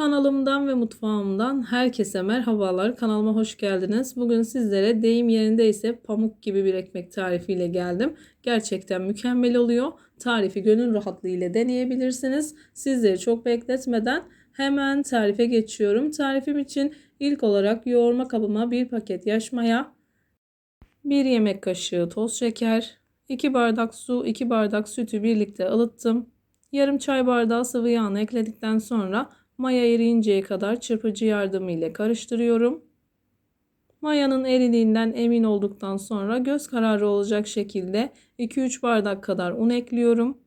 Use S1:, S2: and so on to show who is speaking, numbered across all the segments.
S1: Kanalımdan ve mutfağımdan herkese merhabalar. Kanalıma hoş geldiniz. Bugün sizlere deyim yerindeyse pamuk gibi bir ekmek tarifiyle geldim. Gerçekten mükemmel oluyor. Tarifi gönül rahatlığı ile deneyebilirsiniz. Sizleri çok bekletmeden hemen tarife geçiyorum. Tarifim için ilk olarak yoğurma kabıma bir paket yaş maya, 1 yemek kaşığı toz şeker, 2 bardak su, 2 bardak sütü birlikte ılıttım. Yarım çay bardağı sıvı yağını ekledikten sonra Maya eriyinceye kadar çırpıcı yardımıyla karıştırıyorum. Mayanın eridiğinden emin olduktan sonra göz kararı olacak şekilde 2-3 bardak kadar un ekliyorum.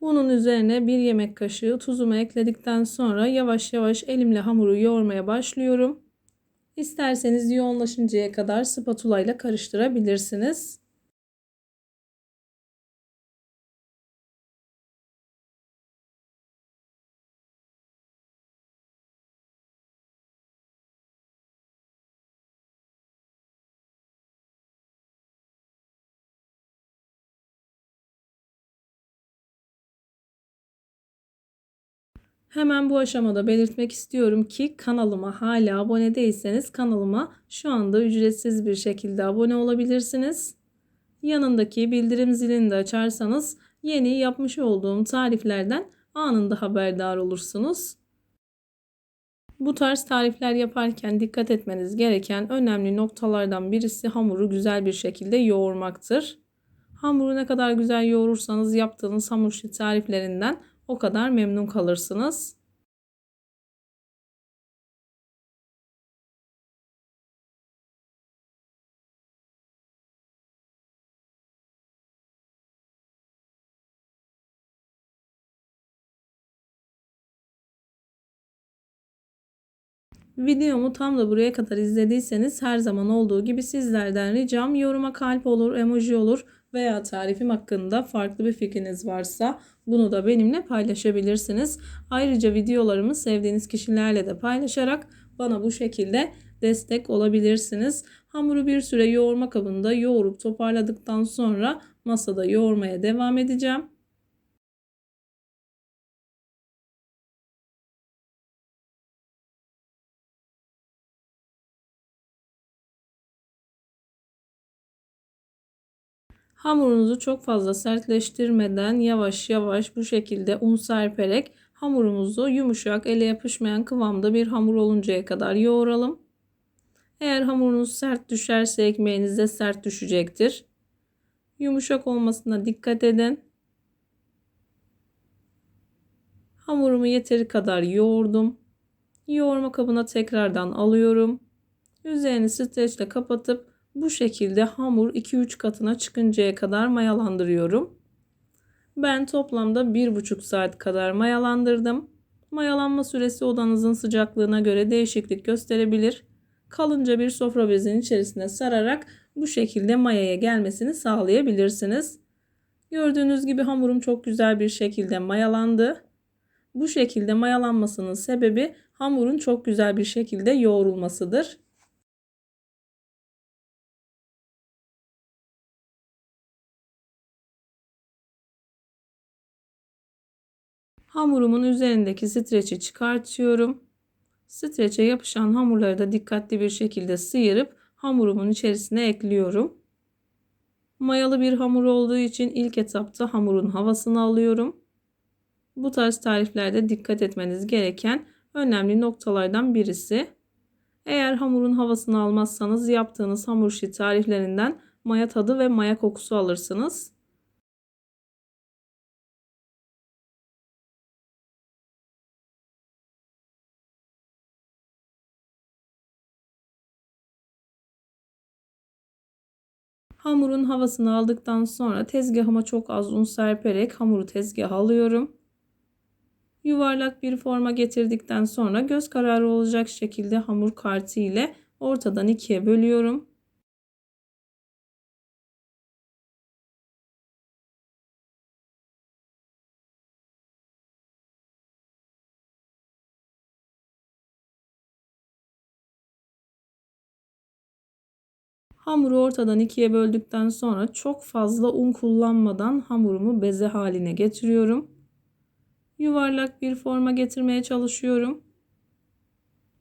S1: Unun üzerine 1 yemek kaşığı tuzumu ekledikten sonra yavaş yavaş elimle hamuru yoğurmaya başlıyorum. İsterseniz yoğunlaşıncaya kadar spatula ile karıştırabilirsiniz. Hemen bu aşamada belirtmek istiyorum ki kanalıma hala abone değilseniz kanalıma şu anda ücretsiz bir şekilde abone olabilirsiniz. Yanındaki bildirim zilini de açarsanız yeni yapmış olduğum tariflerden anında haberdar olursunuz. Bu tarz tarifler yaparken dikkat etmeniz gereken önemli noktalardan birisi hamuru güzel bir şekilde yoğurmaktır. Hamuru ne kadar güzel yoğurursanız yaptığınız hamur tariflerinden o kadar memnun kalırsınız. Videomu tam da buraya kadar izlediyseniz her zaman olduğu gibi sizlerden ricam yoruma kalp olur, emoji olur veya tarifim hakkında farklı bir fikriniz varsa bunu da benimle paylaşabilirsiniz. Ayrıca videolarımı sevdiğiniz kişilerle de paylaşarak bana bu şekilde destek olabilirsiniz. Hamuru bir süre yoğurma kabında yoğurup toparladıktan sonra masada yoğurmaya devam edeceğim. Hamurunuzu çok fazla sertleştirmeden yavaş yavaş bu şekilde un serperek hamurumuzu yumuşak ele yapışmayan kıvamda bir hamur oluncaya kadar yoğuralım. Eğer hamurunuz sert düşerse ekmeğiniz de sert düşecektir. Yumuşak olmasına dikkat edin. Hamurumu yeteri kadar yoğurdum. Yoğurma kabına tekrardan alıyorum. Üzerini streçle kapatıp bu şekilde hamur 2-3 katına çıkıncaya kadar mayalandırıyorum. Ben toplamda 1,5 saat kadar mayalandırdım. Mayalanma süresi odanızın sıcaklığına göre değişiklik gösterebilir. Kalınca bir sofra bezinin içerisine sararak bu şekilde mayaya gelmesini sağlayabilirsiniz. Gördüğünüz gibi hamurum çok güzel bir şekilde mayalandı. Bu şekilde mayalanmasının sebebi hamurun çok güzel bir şekilde yoğrulmasıdır. Hamurumun üzerindeki streçi çıkartıyorum. Streçe yapışan hamurları da dikkatli bir şekilde sıyırıp hamurumun içerisine ekliyorum. Mayalı bir hamur olduğu için ilk etapta hamurun havasını alıyorum. Bu tarz tariflerde dikkat etmeniz gereken önemli noktalardan birisi. Eğer hamurun havasını almazsanız yaptığınız hamur işi tariflerinden maya tadı ve maya kokusu alırsınız. Hamurun havasını aldıktan sonra tezgahıma çok az un serperek hamuru tezgaha alıyorum. Yuvarlak bir forma getirdikten sonra göz kararı olacak şekilde hamur kartı ile ortadan ikiye bölüyorum. Hamuru ortadan ikiye böldükten sonra çok fazla un kullanmadan hamurumu beze haline getiriyorum. yuvarlak bir forma getirmeye çalışıyorum.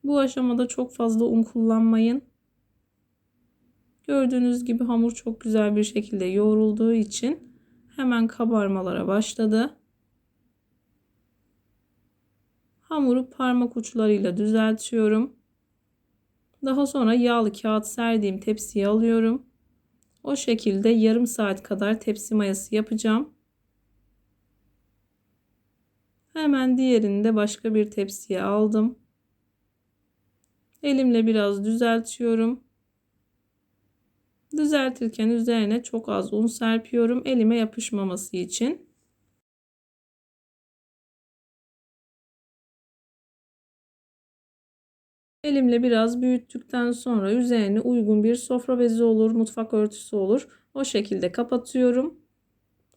S1: Bu aşamada çok fazla un kullanmayın. Gördüğünüz gibi hamur çok güzel bir şekilde yoğrulduğu için hemen kabarmalara başladı. Hamuru parmak uçlarıyla düzeltiyorum. Daha sonra yağlı kağıt serdiğim tepsiye alıyorum. O şekilde yarım saat kadar tepsi mayası yapacağım. Hemen diğerini de başka bir tepsiye aldım. Elimle biraz düzeltiyorum. Düzeltirken üzerine çok az un serpiyorum elime yapışmaması için. Elimle biraz büyüttükten sonra üzerine uygun bir sofra bezi olur, mutfak örtüsü olur. O şekilde kapatıyorum.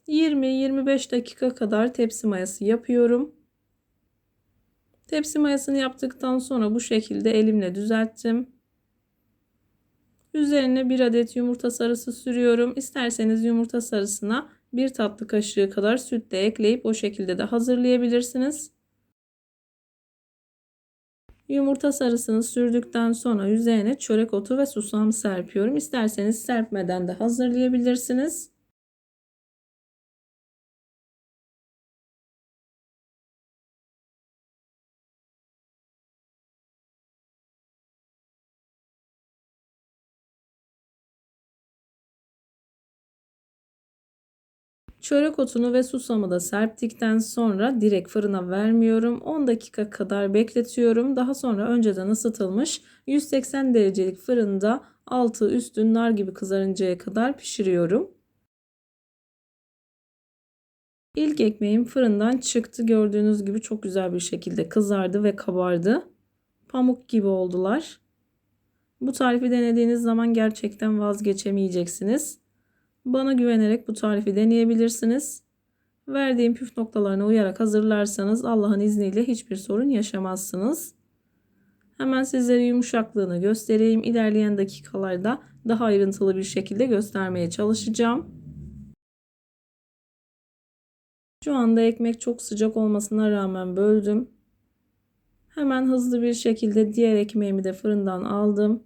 S1: 20-25 dakika kadar tepsi mayası yapıyorum. Tepsi mayasını yaptıktan sonra bu şekilde elimle düzelttim. Üzerine bir adet yumurta sarısı sürüyorum. İsterseniz yumurta sarısına bir tatlı kaşığı kadar süt de ekleyip o şekilde de hazırlayabilirsiniz. Yumurta sarısını sürdükten sonra üzerine çörek otu ve susam serpiyorum. İsterseniz serpmeden de hazırlayabilirsiniz. Çörek otunu ve susamı da serptikten sonra direkt fırına vermiyorum. 10 dakika kadar bekletiyorum. Daha sonra önceden ısıtılmış 180 derecelik fırında altı üstü nar gibi kızarıncaya kadar pişiriyorum. İlk ekmeğim fırından çıktı. Gördüğünüz gibi çok güzel bir şekilde kızardı ve kabardı. Pamuk gibi oldular. Bu tarifi denediğiniz zaman gerçekten vazgeçemeyeceksiniz. Bana güvenerek bu tarifi deneyebilirsiniz. Verdiğim püf noktalarına uyarak hazırlarsanız Allah'ın izniyle hiçbir sorun yaşamazsınız. Hemen sizlere yumuşaklığını göstereyim. İlerleyen dakikalarda daha ayrıntılı bir şekilde göstermeye çalışacağım. Şu anda ekmek çok sıcak olmasına rağmen böldüm. Hemen hızlı bir şekilde diğer ekmeğimi de fırından aldım.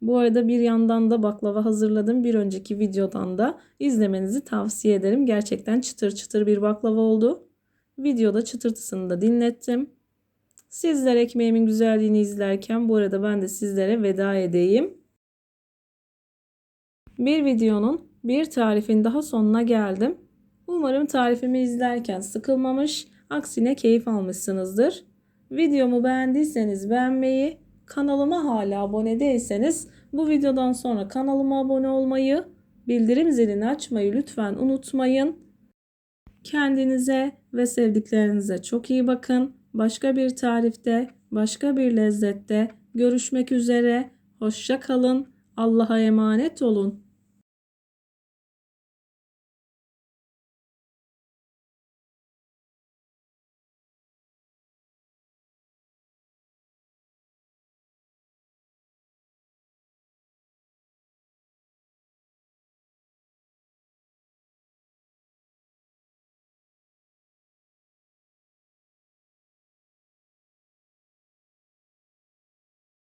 S1: Bu arada bir yandan da baklava hazırladım. Bir önceki videodan da izlemenizi tavsiye ederim. Gerçekten çıtır çıtır bir baklava oldu. Videoda çıtırtısını da dinlettim. Sizler ekmeğimin güzelliğini izlerken bu arada ben de sizlere veda edeyim. Bir videonun bir tarifin daha sonuna geldim. Umarım tarifimi izlerken sıkılmamış, aksine keyif almışsınızdır. Videomu beğendiyseniz beğenmeyi, Kanalıma hala abone değilseniz bu videodan sonra kanalıma abone olmayı, bildirim zilini açmayı lütfen unutmayın. Kendinize ve sevdiklerinize çok iyi bakın. Başka bir tarifte, başka bir lezzette görüşmek üzere. Hoşça kalın. Allah'a emanet olun.